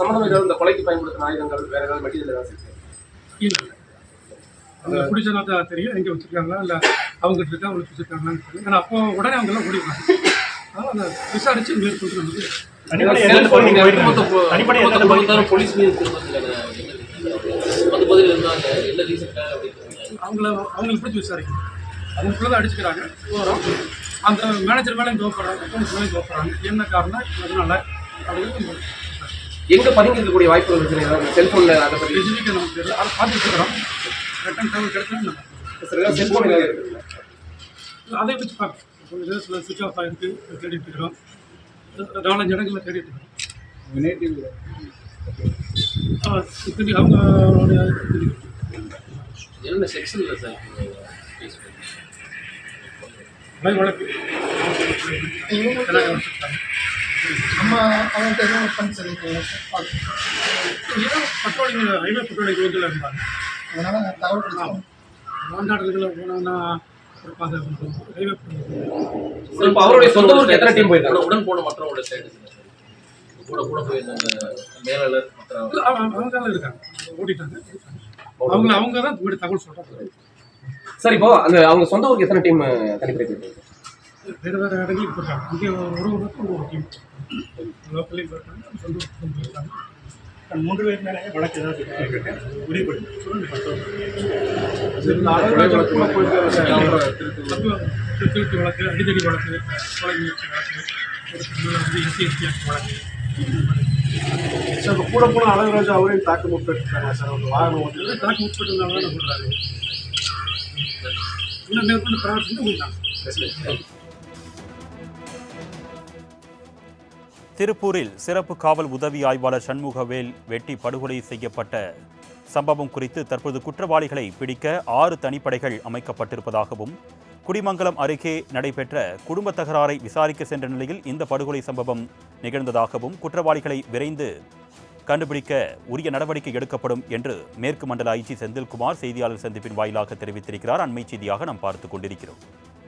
சம்பந்தம் ஏதாவது இந்த கொலைக்கு பயன்படுத்தின ஆயுதங்கள் வேற ஏதாவது மெட்டீரியல் ஏதாவது இருக்கு? இல்லை. அவங்க பிடிச்சனா தான் தெரியும். எங்கே வச்சுருக்காங்களா? இல்லை அவங்ககிட்ட இருக்கா? அவங்களுக்கு வச்சுருக்காங்களான்னு தெரியும். ஏன்னா அப்போ உடனே அவங்க எல்லாம் ஓடிடுவாங்க அதனால் அந்த விசாரித்து மேற்கொண்டு நமக்கு போலீஸ் அவங்கள அவங்களுக்கு பிடிச்சி விசாரிக்கணும் அவங்களுக்குள்ள தான் அடிச்சுக்கிறாங்க. போகிறோம் அந்த மேனேஜர் மேலே கோப்படுறாங்க கோப்படுறாங்க என்ன காரணம்? அதனால அப்படின்னு எங்க பதுங்கி இருக்கக்கூடிய வாய்ப்புகள் இருக்கு ஏதாவது செல்போன்ல அதை பத்தி. ஸ்பெசிஃபிக்காக நமக்கு தெரியல. அதை பார்த்துட்டு இருக்கிறோம். ரிட்டன் தகவல் கிடைச்சா இருக்குங்களா அதை வச்சு சில சுவிச் ஆஃப் ஆகிருக்கு தேடிட்டு இருக்கிறோம். நாலஞ்சு இடங்களில் தேடிட்டு இருக்கிறோம். ஆ, திருப்பி அவங்களுடைய என்ன செக்ஷன் இல்லை சார் வழக்கு. நம்ம அவன்கிட்ட எதுவும் ஃபண்ட்ஸ் ஹைவே பட்ரோலிங் ரோட்டில் இருந்தாங்க? அதனால தகவல் கிடைச்சோம் மாநாடுகளில் போனோம்னா சரி, இப்போ அவருடைய சொந்த ஊருக்கு எத்தனை டீம் போயிருக்காங்க? உடன் போன மற்றவங்களோட ஸ்டேட்டஸ் கூட கூட போயிருந்தாங்க மேலாளர் அவங்க எல்லாம் இருக்காங்க. ஓடிட்டாங்க. அவங்க அவங்க தான் தகவல் சொல்கிறாங்க சார் இப்போ அந்த அவங்க சொந்த ஊருக்கு எத்தனை டீம் தனிப்படை போயிருக்காங்க? வேறு வேறு இடங்களுக்கு போயிருக்காங்க இங்கே ஒரு ஒரு பக்கம் ஒரு டீம் லோக்கல்லையும் போயிருக்காங்க சொந்த போயிருக்காங்க மூன்று பேர் மேலே வழக்கு ஏதாவது திருட்டு வழக்கு. அடிதடி வழக்கு. கொலை முயற்சி வழக்கு. ஒரு வந்து எஸ்சி எஸ்டி ஆக்ட் வழக்கு. சார் கூட போன அழகராஜா அவரையும் தாக்க முற்பட்டுருக்காங்க சார்? அவங்க வாகனம் வந்து. இதெல்லாம் தாக்கு உட்பட்டிருந்தாங்க தான் சொல்கிறாங்க இன்னும் மேற்கொண்டு பிரார்த்தனை திருப்பூரில் சிறப்பு காவல் உதவி ஆய்வாளர் சண்முகவேல் வெட்டி படுகொலை செய்யப்பட்ட சம்பவம் குறித்து தற்போது குற்றவாளிகளை பிடிக்க ஆறு தனிப்படைகள் அமைக்கப்பட்டிருப்பதாகவும் குடிமங்கலம் அருகே நடைபெற்ற குடும்ப தகராறை விசாரிக்க சென்ற நிலையில் இந்த படுகொலை சம்பவம் நிகழ்ந்ததாகவும் குற்றவாளிகளை விரைந்து கண்டுபிடிக்க உரிய நடவடிக்கை எடுக்கப்படும் என்று மேற்கு மண்டல ஐஜி செந்தில்குமார் செய்தியாளர் சந்திப்பின் வாயிலாக தெரிவித்திருக்கிறார். அண்மை செய்தியாக நாம் பார்த்துக் கொண்டிருக்கிறோம்.